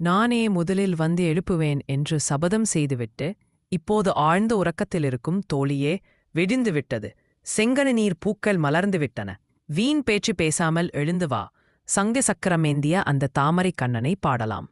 நானே முதலில் வந்து எழுப்புவேன் என்று சபதம் செய்துவிட்டு இப்போது ஆழ்ந்த உறக்கத்திலிருக்கும் தோழியே வெடிந்து விட்டது. செங்கன நீர் பூக்கள் மலர்ந்து விட்டன. வீண் பேச்சு பேசாமல் எழுந்து வா. சங்க சக்கரமேந்திய அந்த தாமரை கண்ணனை பாடலாம்.